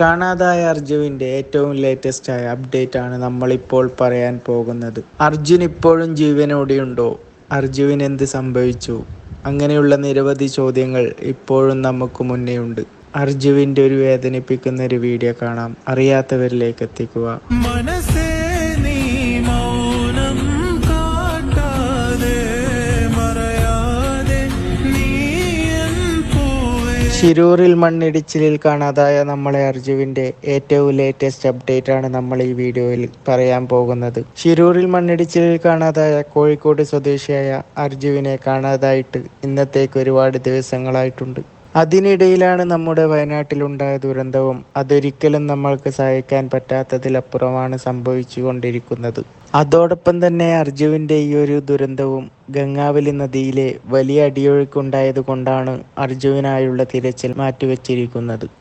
കാണാതായ അർജുവിന്റെ ഏറ്റവും ലേറ്റസ്റ്റ് ആയ അപ്ഡേറ്റ് ആണ് നമ്മളിപ്പോൾ പറയാൻ പോകുന്നത്. അർജുൻ ഇപ്പോഴും ജീവനോടെയുണ്ടോ അർജുവിന് എന്ത് സംഭവിച്ചു? അങ്ങനെയുള്ള നിരവധി ചോദ്യങ്ങൾ ഇപ്പോഴും നമുക്ക് മുന്നേ ഉണ്ട്. അർജുവിന്റെ ഒരു വേദനിപ്പിക്കുന്ന ഒരു വീഡിയോ കാണാം. അറിയാത്തവരിലേക്ക് എത്തിക്കുക. ശിരൂരിൽ മണ്ണിടിച്ചിലിൽ കാണാതായ നമ്മളെ അർജുവിന്റെ ഏറ്റവും ലേറ്റസ്റ്റ് അപ്ഡേറ്റ് ആണ് നമ്മൾ ഈ വീഡിയോയിൽ പറയാൻ പോകുന്നത്. ശിരൂരിൽ മണ്ണിടിച്ചിലിൽ കാണാതായ കോഴിക്കോട് സ്വദേശിയായ അർജുവിനെ കാണാതായിട്ട് ഇന്നത്തേക്ക് ഒരുപാട് ദിവസങ്ങളായിട്ടുണ്ട്. അതിനിടയിലാണ് നമ്മുടെ വയനാട്ടിലുണ്ടായ ദുരന്തവും അതൊരിക്കലും നമ്മൾക്ക് സഹിക്കാൻ പറ്റാത്തതിലപ്പുറമാണ് സംഭവിച്ചുകൊണ്ടിരിക്കുന്നത്. അതോടൊപ്പം തന്നെ അർജുവിന്റെ ഈ ഒരു ദുരന്തവും ഗംഗാവലി നദിയിലെ വലിയ അടിയൊഴുക്കുണ്ടായത് കൊണ്ടാണ് അർജുവിനായുള്ള തിരച്ചിൽ മാറ്റിവെച്ചിരിക്കുന്നത്.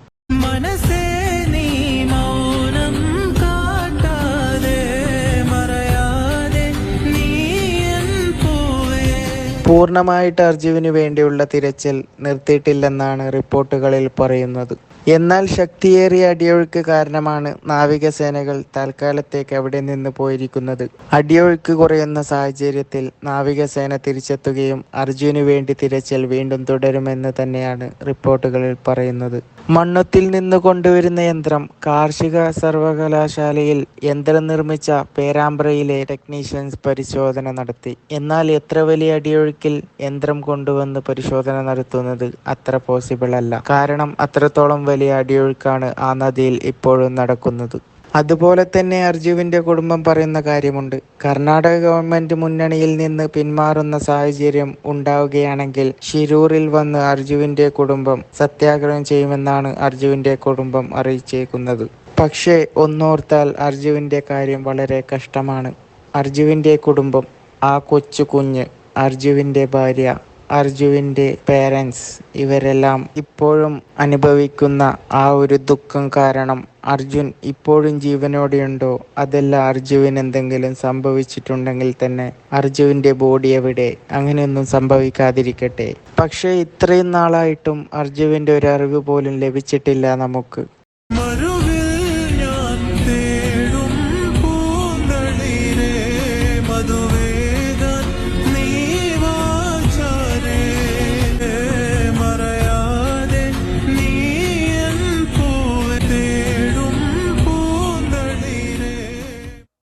പൂർണമായിട്ട് അർജുവിന് വേണ്ടിയുള്ള തിരച്ചിൽ നിർത്തിയിട്ടില്ലെന്നാണ് റിപ്പോർട്ടുകളിൽ പറയുന്നത്. എന്നാൽ ശക്തിയേറിയ അടിയൊഴുക്ക് കാരണമാണ് നാവികസേനകൾ തൽക്കാലത്തേക്ക് അവിടെ നിന്ന് പോയിരിക്കുന്നത്. അടിയൊഴുക്ക് കുറയുന്ന സാഹചര്യത്തിൽ നാവികസേന തിരിച്ചെത്തുകയും അർജുന് വേണ്ടി തിരച്ചിൽ വീണ്ടും തുടരുമെന്ന് തന്നെയാണ് റിപ്പോർട്ടുകളിൽ പറയുന്നത്. മണ്ണത്തിൽ നിന്ന് കൊണ്ടുവരുന്ന യന്ത്രം കാർഷിക സർവകലാശാലയിൽ യന്ത്രം നിർമ്മിച്ച പേരാമ്പ്രയിലെ ടെക്നീഷ്യൻസ് പരിശോധന നടത്തി. എന്നാൽ എത്ര വലിയ അടിയൊഴുക്കിൽ യന്ത്രം കൊണ്ടുവന്ന് പരിശോധന നടത്തുന്നത് അത്ര പോസിബിൾ അല്ല. കാരണം അത്രത്തോളം വലിയ അടിയൊഴുക്കാണ് ആ നദിയിൽ ഇപ്പോഴും നടക്കുന്നത്. അതുപോലെ തന്നെ അർജുവിന്റെ കുടുംബം പറയുന്ന കാര്യമുണ്ട്. കർണാടക ഗവൺമെന്റ് മുന്നണിയിൽ നിന്ന് പിന്മാറുന്ന സാഹചര്യം ഉണ്ടാവുകയാണെങ്കിൽ ഷിരൂറിൽ വന്ന് അർജുവിന്റെ കുടുംബം സത്യാഗ്രഹം ചെയ്യുമെന്നാണ് അർജുവിന്റെ കുടുംബം അറിയിച്ചേക്കുന്നത്. പക്ഷേ ഒന്നോർത്താൽ അർജുവിന്റെ കാര്യം വളരെ കഷ്ടമാണ്. അർജുവിന്റെ കുടുംബം ആ കൊച്ചു കുഞ്ഞ് അർജുവിന്റെ ഭാര്യ അർജുവിന്റെ പേരൻസ് ഇവരെല്ലാം ഇപ്പോഴും അനുഭവിക്കുന്ന ആ ഒരു ദുഃഖം കാരണം അർജുൻ ഇപ്പോഴും ജീവനോടെയുണ്ടോ? അതല്ല അർജുവിന് എന്തെങ്കിലും സംഭവിച്ചിട്ടുണ്ടെങ്കിൽ തന്നെ അർജുവിന്റെ ബോഡി എവിടെ? അങ്ങനെയൊന്നും സംഭവിക്കാതിരിക്കട്ടെ. പക്ഷേ ഇത്രയും നാളായിട്ടും അർജുവിന്റെ ഒരു അറിവ് പോലും ലഭിച്ചിട്ടില്ല നമുക്ക്.